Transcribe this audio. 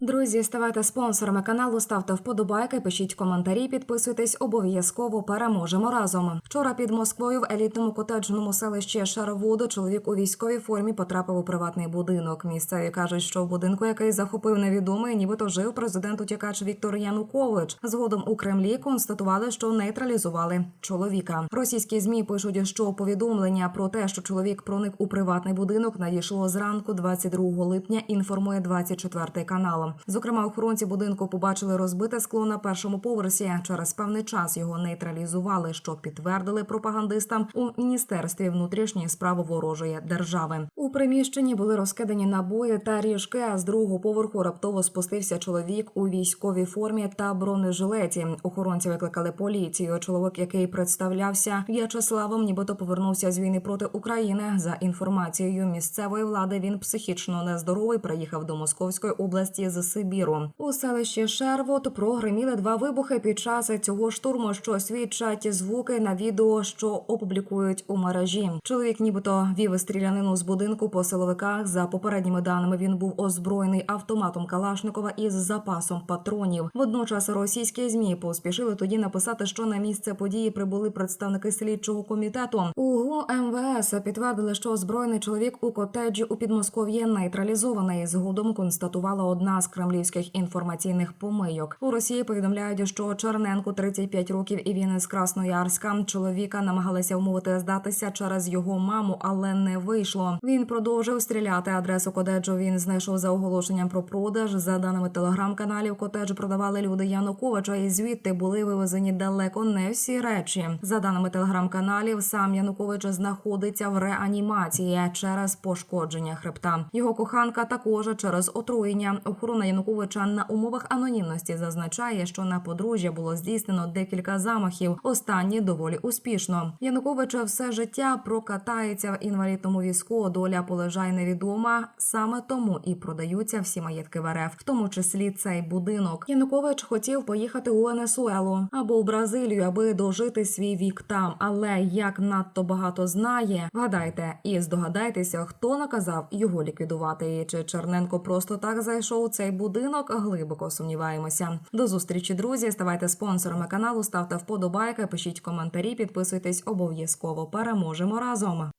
друзі, ставайте спонсорами каналу, ставте вподобайки, пишіть коментарі, підписуйтесь. Обов'язково переможемо разом. Вчора під Москвою в елітному котеджному селищі Шароводу чоловік у військовій формі потрапив у приватний будинок. Місцеві кажуть, що в будинку, який захопив невідомий, нібито жив президент утікач Віктор Янукович. Згодом у Кремлі констатували, що нейтралізували чоловіка. Російські змі пишуть, що повідомлення про те, що чоловік проник у приватний будинок, надійшло зранку 22 липня. Інформує 24 канал. Зокрема, охоронці будинку побачили розбите скло на першому поверсі. Через певний час його нейтралізували, що підтвердили пропагандистам у міністерстві внутрішньої справи ворожої держави. У приміщенні були розкидані набої та ріжки. А з другого поверху раптово спустився чоловік у військовій формі та бронежилеті. Охоронці викликали поліцію. Чоловік, який представлявся В'ячеславом, нібито повернувся з війни проти України. За інформацією місцевої влади, він психічно нездоровий. Приїхав до Московської області з Сибіру. У селищі Шервот прогреміли два вибухи під час цього штурму, що свідчать звуки на відео, що опублікують у мережі. Чоловік, нібито вів стрілянину з будинку по силовиках. За попередніми даними він був озброєний автоматом Калашникова із запасом патронів. Водночас російські змі поспішили тоді написати, що на місце події прибули представники слідчого комітету. УГУ МВС підтвердили, що озброєний чоловік у котеджі у Підмосков'ї нейтралізований. Згодом констатувала одна з кремлівських інформаційних помийок. У Росії повідомляють, що Черненко 35 років і він із Красноярська. Чоловіка намагалися вмовити здатися через його маму, але не вийшло. Він продовжив стріляти. Адресу котеджу він знайшов за оголошенням про продаж. За даними телеграм-каналів, котедж продавали люди Януковича, і звідти були вивезені далеко не всі речі. За даними телеграм-каналів, сам Янукович знаходиться в реанімації через пошкодження хребта. Його коханка також через отруєння. Охорона Януковича на умовах анонімності зазначає, що на подружжя було здійснено декілька замахів. Останні доволі успішно. Янукович все життя прокатається в інвалідному візку. Доля полежай невідома. Саме тому і продаються всі маєтки в РФ, в тому числі цей будинок. Янукович хотів поїхати у Венесуелу або в Бразилію, аби дожити свій вік там. Але як надто багато знає, вгадайте і здогадайтеся, хто наказав його ліквідувати. Чи Черненко просто так зайшов у цей будинок? Глибоко сумніваємося. До зустрічі, друзі. Ставайте спонсорами каналу, ставте вподобайки, пишіть коментарі, підписуйтесь обов'язково. Переможемо разом.